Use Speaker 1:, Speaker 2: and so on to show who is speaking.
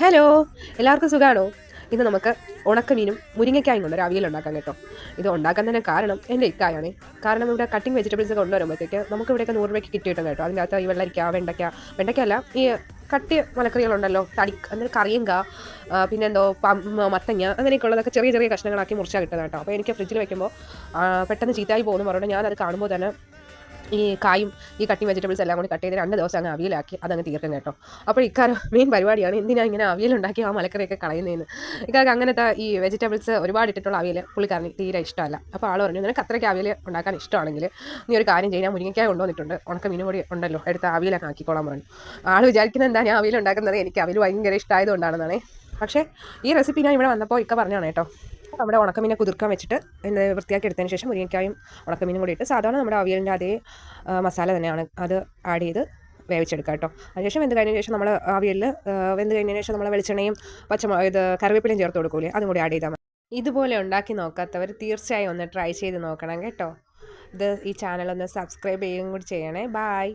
Speaker 1: Hello എല്ലാവർക്കും സുഖമാണോ ഇന്ന് നമുക്ക് ഉണക്കമീനും മുരിങ്ങയ്ക്കായും കൊണ്ട് രാവിലെ അവിയൽ ഉണ്ടാക്കാം കേട്ടോ. ഇത് ഉണ്ടാക്കാൻ തന്നെ കാരണം എന്റെ ഇക്കായാണ്. കാരണം ഇവിടെ കട്ടിങ് വെജിറ്റബിൾസ് ഒക്കെ കൊണ്ടുവരുമ്പോഴത്തേക്ക് നമുക്ക് ഇവിടെയൊക്കെ നൂറ് രൂപയ്ക്ക് കിട്ടിയിട്ടുണ്ട് കിട്ടും. അതിന്റെ അകത്ത് ഈ വെള്ളരിക്ക വെണ്ടയ്ക്ക വെണ്ടയ്ക്കല്ല ഈ കട്ടി മലക്കറികളുണ്ടല്ലോ തടി അങ്ങനെ കറിയങ്ക പിന്നെന്തോ മത്തങ്ങ അങ്ങനെയൊക്കെ ഉള്ളതൊക്കെ ചെറിയ ചെറിയ കഷ്ണങ്ങളാക്കി മുറിച്ചാൽ കിട്ടുന്നത് കേട്ടോ. അപ്പോൾ എനിക്ക് ഫ്രിഡ്ജിൽ വെക്കുമ്പോൾ പെട്ടെന്ന് ചീത്തയായി പോകുന്നു. പറഞ്ഞിട്ട് ഞാനത് കാണുമ്പോൾ തന്നെ ഈ കായും ഈ കട്ടിങ് വെജിറ്റബിൾസ് എല്ലാം കൂടി കട്ട് ചെയ്ത് രണ്ട് ദിവസം അങ്ങ് അവിയലാക്കി. അതങ്ങ് തീർക്കും കേട്ടോ. അപ്പോൾ ഇക്കാരം മെയിൻ പരിപാടിയാണ് എന്തിനാണ് ഇങ്ങനെ അവിയലുണ്ടാക്കി ആ മലക്കറിയൊക്കെ കളയുന്നതെന്ന് ഇക്കാർക്ക് അങ്ങനത്തെ ഈ വെജിറ്റബിൾസ് ഒരുപാട് ഇട്ടിട്ടുള്ള അവിയൽ പുള്ളിക്കാരന് തീരെ ഇഷ്ടമല്ല. അപ്പോൾ ആൾ പറഞ്ഞു നിനക്ക് അത്രയ്ക്ക് അവിയൽ ഉണ്ടാക്കാൻ ഇഷ്ടമാണെങ്കിൽ നീ ഒരു കാര്യം ചെയ്യാൻ മുരിങ്ങയ്ക്കായ കൊണ്ടുവന്നിട്ടുണ്ട്. ഉണക്ക മീനും കൂടി ഉണ്ടല്ലോ. എടുത്ത് അവിയലൊക്കെ ആക്കിക്കോളാൻ പറഞ്ഞു. ആൾ വിചാരിക്കുന്നത് എന്താ? ഞാൻ അവിയൽ ഉണ്ടാക്കുന്നത് എനിക്ക് അവിയൽ ഭയങ്കര ഇഷ്ടമായതുകൊണ്ടാണെന്നാണ്. പക്ഷേ ഈ റെസിപ്പി ഞാൻ ഇവിടെ വന്നപ്പോൾ ഇക്ക പറഞ്ഞാണ് കേട്ടോ. നമ്മുടെ ഉണക്കമീനെ കുതിർക്കാൻ വെച്ചിട്ട് എന്ത് വൃത്തിയാക്കി എടുത്തതിന് ശേഷം മുരിങ്ങക്കായും ഉണക്കമീനും കൂടി ഇട്ട് സാധാരണ നമ്മുടെ അവിയലിന്റെ അതേ മസാല തന്നെയാണ് അത് ആഡ് ചെയ്ത് വേവിച്ചെടുക്കുക കേട്ടോ. അതിനുശേഷം വെന്ത് കഴിഞ്ഞതിന് ശേഷം നമ്മൾ അവിയലിൽ വെന്ത് കഴിഞ്ഞതിന് ശേഷം നമ്മൾ വെളിച്ചെണ്ണയും പച്ചമ ഇത് കറിവേപ്പിലയും ചേർത്ത് കൊടുക്കൂലേ അതും കൂടി ആഡ് ചെയ്താൽ മതി. ഇതുപോലെ ഉണ്ടാക്കി നോക്കാത്തവർ തീർച്ചയായും ഒന്ന് ട്രൈ ചെയ്ത് നോക്കണം കേട്ടോ. ഇത് ഈ ചാനൽ ഒന്ന് സബ്സ്ക്രൈബ് ചെയ്യുകയും കൂടി ചെയ്യണേ. ബായ്